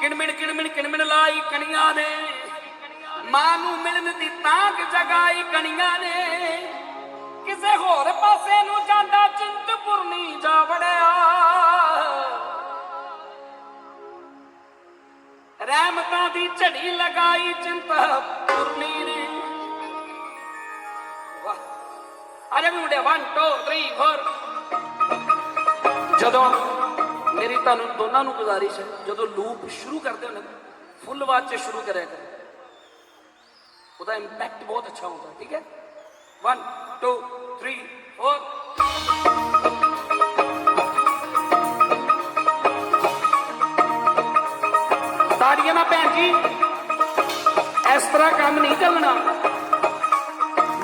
ਕਿਣਮਿਣ ਕਿਣਮਿਣ ਕਿਣਮਿਣ ਲਾਈ ਕਣੀਆਂ ਨੇ। ਮਾਂ ਨੂੰ ਮਿਲਣ ਦੀ ਤਾਂਗ ਜਗਾਈ ਕਣੀਆਂ ਨੇ। ਕਿਸੇ ਹੋਰ ਪਾਸੇ ਨੂੰ ਜਾਂਦਾ ਚਿੰਤਪੁਰਨੀ ਜਾ ਵੜਿਆ ਰਹਿਮਤਾਂ ਦੀ ਝੜੀ ਲਗਾਈ ਚਿੰਤਪੁਰਨੀ ਨੇ ਵਾਹ, ਆ ਜਾ ਵੀ ਮੁੰਡਿਆ 1 2 3 4 ਜਦੋਂ ਮੇਰੀ ਤੁਹਾਨੂੰ ਦੋਨਾਂ ਨੂੰ ਗੁਜ਼ਾਰਿਸ਼ ਹੈ, ਜਦੋਂ ਲੂਪ ਸ਼ੁਰੂ ਕਰਦੇ ਹੋ ਨਾ ਫੁੱਲ ਆਵਾਜ਼ 'ਚ ਸ਼ੁਰੂ ਕਰਿਆ ਕਰੋ। ਉਹਦਾ ਇੰਪੈਕਟ ਬਹੁਤ ਅੱਛਾ ਹੁੰਦਾ, ਠੀਕ ਹੈ? 1 2 3 4 ਤਾੜੀਆਂ ਨਾ ਭੈਣ ਜੀ, ਇਸ ਤਰ੍ਹਾਂ ਕੰਮ ਨਹੀਂ ਚੱਲਣਾ।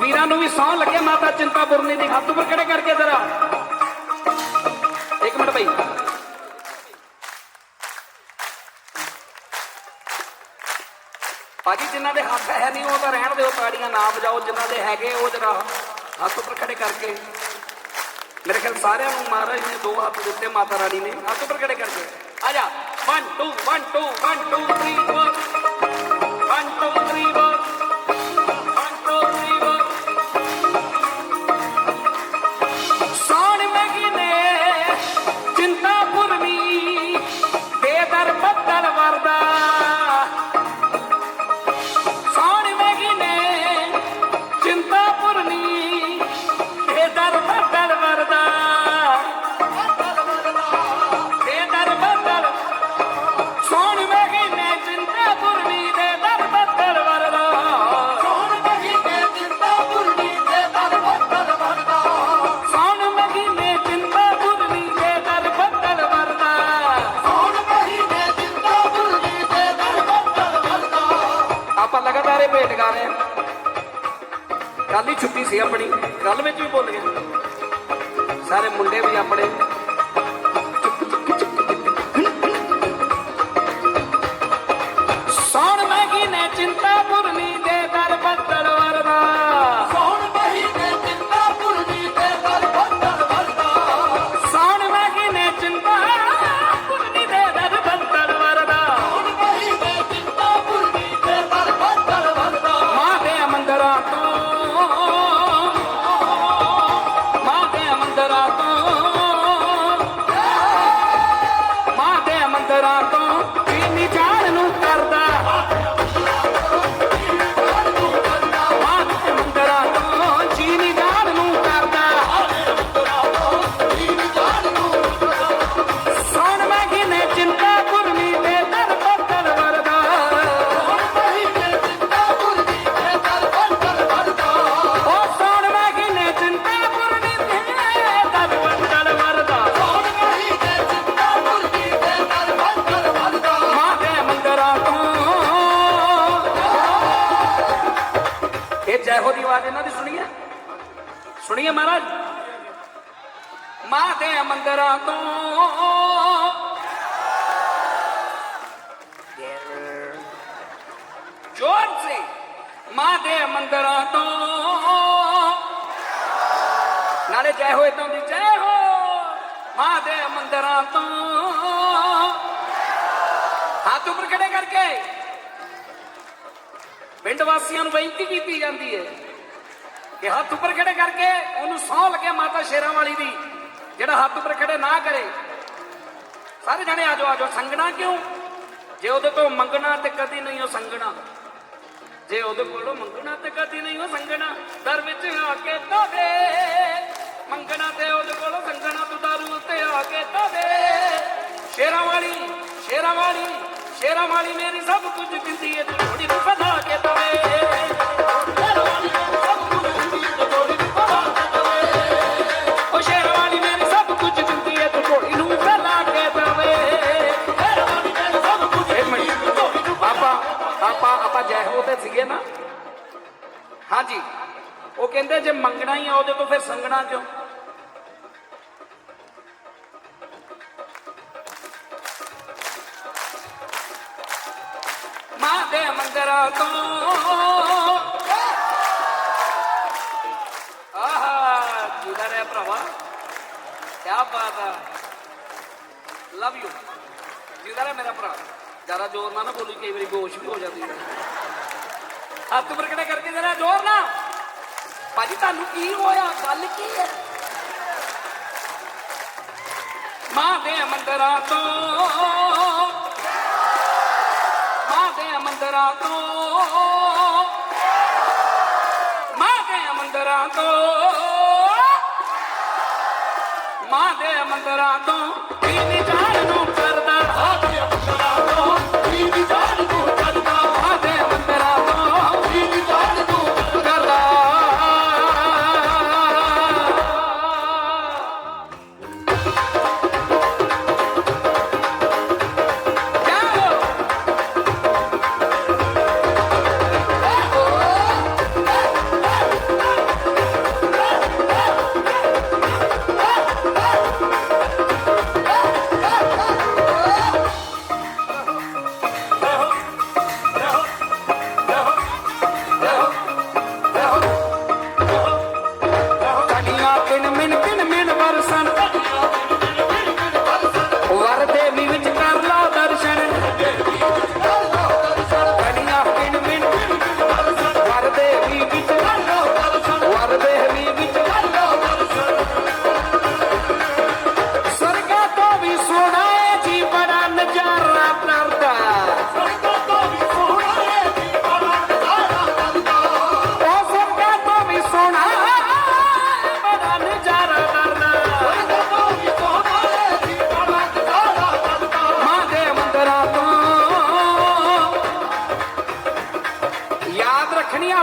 ਵੀਰਾਂ ਨੂੰ ਵੀ ਸੌਂ ਲੱਗੇ ਮਾਤਾ ਚਿੰਤਾਪੁਰਨੀ ਦੀ, ਹੱਥ ਉੱਪਰ ਖੜੇ ਕਰਕੇ ਜ਼ਰਾ। ਭਾਜੀ ਜਿਨ੍ਹਾਂ ਦੇ ਹੱਥ ਹੈ ਨਹੀਂ, ਉਹ ਤਾਂ ਰਹਿਣ ਦਿਓ, ਤਾੜੀਆਂ ਨਾ ਵਜਾਓ, ਜਿਨ੍ਹਾਂ ਦੇ ਹੈਗੇ, ਉਹ ਜਰਾ ਹੱਥ ਉੱਪਰ ਖੜੇ ਕਰਕੇ। ਮੇਰੇ ਖਿਆਲ ਸਾਰਿਆਂ ਨੂੰ ਮਹਾਰਾਜ ਨੇ ਦੋ ਹੱਥ ਦਿੱਤੇ, ਮਾਤਾ ਰਾਣੀ ਨੇ। ਹੱਥ ਉੱਪਰ ਖੜੇ ਕਰਕੇ। ਆ ਜਾ। 1 2 1 2 1 2 3 4 ਗੱਲ ਵਿੱਚ ਵੀ ਭੁੱਲ ਗਏ। ਸਾਰੇ ਮੁੰਡੇ ਵੀ ਆਪਣੇ ਸੁਣੀਏ ਸੁਣੀਏ ਮਹਾਰਾਜ। ਮਾਂ ਦੇ ਮੰਦਰਾਂ ਤੋਂ ਜੋਰ ਸੇ। ਮਾਂ ਦੇ ਮੰਦਰਾਂ ਤੋਂ ਨਾਲੇ ਜੈ ਹੋ ਇਦਾਂ ਦੀ ਜੈ ਹੋ। ਮਾਂ ਦੇ ਮੰਦਰਾਂ ਤੋਂ ਹੱਥ ਉੱਪਰ ਖੜੇ ਕਰਕੇ। ਪਿੰਡ ਵਾਸੀਆਂ ਨੂੰ ਬੇਨਤੀ ਕੀਤੀ ਜਾਂਦੀ ਹੈ। ਕਿ ਹੱਥ ਉੱਪਰ ਖੜੇ ਕਰਕੇ ਉਹਨੂੰ ਸੌਂ ਲੱਗੇ ਮਾਤਾ ਸ਼ੇਰਾਂ ਵਾਲੀ ਦੀ, ਜਿਹੜਾ ਹੱਥ ਉੱਪਰ ਖੜੇ ਨਾ ਕਰੇ। ਸਾਰੇ ਜਣੇ ਆਜੋ ਆਜੋ ਸੰਗਣਾ ਕਿਉਂ? ਜੇ ਉਹਦੇ ਤੋਂ ਮੰਗਣਾ ਤੇ ਕਦੀ ਨਹੀਂ ਉਹ ਸੰਗਣਾ। ਜੇ ਉਹਦੇ ਕੋਲੋਂ ਮੰਗਣਾ ਤੇ ਕਦੀ ਨਹੀਂ ਉਹ ਸੰਗਣਾ। ਦਰ ਵਿੱਚ ਆ ਕੇ ਤਾਵੇ। ਮੰਗਣਾ ਤੇ ਉਹਦੇ ਕੋਲੋਂ ਸੰਗਣਾ, ਤੂੰ ਦਾਰੂ ਉੱਤੇ ਆ ਕੇ ਤਾਵੇ। ਸ਼ੇਰਾਂ ਵਾਲੀ ਸ਼ੇਰਾਂ ਵਾਲੀ ਸ਼ੇਰਾਂ ਵਾਲੀ ਮੇਰੀ ਸਭ ਕੁਝ ਦਿੰਦੀ ਏ ਹਾਂਜੀ। ਉਹ ਕਹਿੰਦੇ ਜੇ ਮੰਗਣਾ ਹੀ ਆ ਉਹਦੇ ਤੋਂ ਫਿਰ ਸੰਗਣਾ ਕਿਉਂ? ਮਾਂ ਦੇ ਮੰਦਰਾਂ ਤੋਂ। ਆਹਾ, ਜੁਦਾ ਰਹਿ ਭਰਾਵਾ। ਕੀ ਬਾਤ ਆ। ਲਵ ਯੂ ਜੁਦਾ ਰਹਿ ਮੇਰਾ ਭਰਾ। ਜ਼ਿਆਦਾ ਜ਼ੋਰ ਨਾਲ ਨਾ ਬੋਲੀ, ਕਈ ਵਾਰੀ ਬੇਹੋਸ਼ ਵੀ ਹੋ ਜਾਂਦੀ ਹੈ ਹੱਥ ਉੱਪਰ ਕਿਹੜੇ ਕਰਕੇ ਜਰਾ ਜ਼ੋਰ ਨਾਲ। ਭਾਜੀ, ਤੁਹਾਨੂੰ ਕੀ ਹੋਇਆ? ਗੱਲ ਕੀ ਹੈ? ਮਾਂ ਦੇ ਮੰਦਰਾਂ ਤੋਂ, ਮਾਂ ਦੇ ਮੰਦਰਾਂ ਤੋਂ, ਮਾਂ ਦੇ ਮੰਦਰਾਂ ਤੋਂ, ਮਾਂ ਦੇ ਮੰਦਰਾਂ ਤੋਂ ਕੀ ਜਾਣ ਨੂੰ ਕਰਦਾ ਮਾਂ ਮੰਦਰਾਂ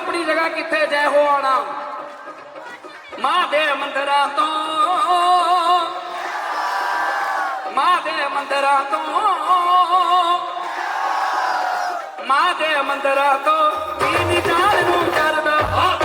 ਆਪਣੀ ਜਗ੍ਹਾ ਕਿੱਥੇ ਜੈ ਹੋ ਆਣਾ ਮਾਂ ਦੇ ਮੰਦਰਾਂ ਤੋਂ। ਮਾਂ ਦੇ ਮੰਦਰਾਂ ਤੋਂ। ਮਾਂ ਦੇ ਮੰਦਰਾਂ ਤੋਂ। ਕੀ ਨਿਜਾਨ ਨੂੰ ਕਰਦਾ।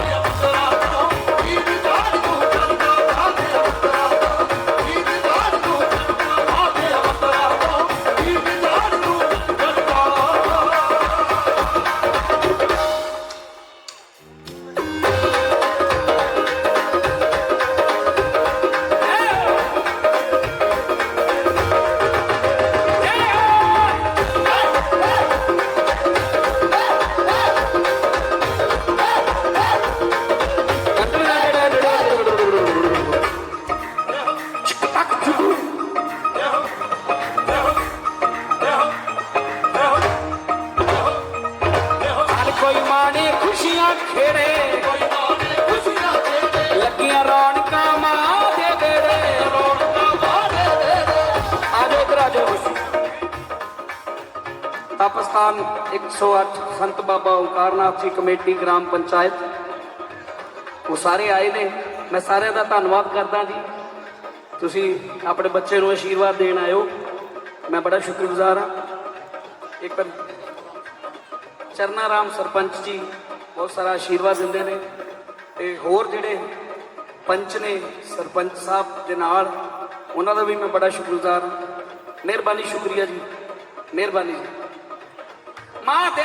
ਤਪਸਥਾਨ 108 ਸੰਤ ਬਾਬਾ ਓਂਕਾਰਨਾਥ ਜੀ ਕਮੇਟੀ ਗ੍ਰਾਮ ਪੰਚਾਇਤ। ਉਹ ਸਾਰੇ ਆਏ ਨੇ। ਮੈਂ ਸਾਰਿਆਂ ਦਾ ਧੰਨਵਾਦ ਕਰਦਾ ਜੀ। ਤੁਸੀਂ ਆਪਣੇ ਬੱਚੇ ਨੂੰ ਆਸ਼ੀਰਵਾਦ ਦੇਣ ਆਇਓ। ਮੈਂ ਬੜਾ ਸ਼ੁਕਰਗੁਜ਼ਾਰ ਹਾਂ। ਇੱਕ ਵਾਰ ਚਰਨਾ ਰਾਮ ਸਰਪੰਚ ਜੀ ਬਹੁਤ ਸਾਰਾ ਆਸ਼ੀਰਵਾਦ ਦਿੰਦੇ ਨੇ। ਤੇ ਹੋਰ ਜਿਹੜੇ ਪੰਚ ਨੇ ਸਰਪੰਚ ਸਾਹਿਬ ਦੇ ਨਾਲ, ਉਹਨਾਂ ਦਾ ਵੀ ਮੈਂ ਬੜਾ ਸ਼ੁਕਰਗੁਜ਼ਾਰ ਹਾਂ। ਮਿਹਰਬਾਨੀ, ਸ਼ੁਕਰੀਆ ਜੀ। ਮਿਹਰਬਾਨੀ ਜੀ। ਮਾਂ ਦੇ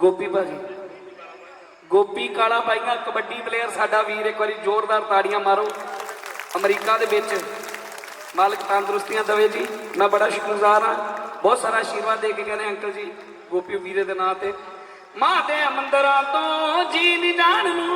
ਗੋਪੀ ਭਾਜੀ। ਗੋਪੀ, ਕਾਲਾ ਪਾਈਆਂ ਕਬੱਡੀ ਪਲੇਅਰ ਸਾਡਾ ਵੀਰ ਇੱਕ ਵਾਰੀ ਜ਼ੋਰਦਾਰ ਤਾੜੀਆਂ ਮਾਰੋ। ਅਮਰੀਕਾ ਦੇ ਵਿੱਚ ਮਾਲਕ ਤੰਦਰੁਸਤੀਆਂ ਦੇਵੇ ਜੀ। ਮੈਂ ਬੜਾ ਸ਼ੁਕਰਗੁਜ਼ਾਰ ਹਾਂ। ਬਹੁਤ ਸਾਰਾ ਆਸ਼ੀਰਵਾਦ ਦੇ ਕੇ ਕਹਿੰਦੇ ਅੰਕਲ ਜੀ, ਗੋਪੀ ਵੀਰੇ ਦੇ ਨਾਂ ਤੇ। ਮਾਂ ਦੇ ਮੰਦਰਾਂ ਤੋਂ ਜੀ ਨੀ ਜਾਣ। ਨੂੰ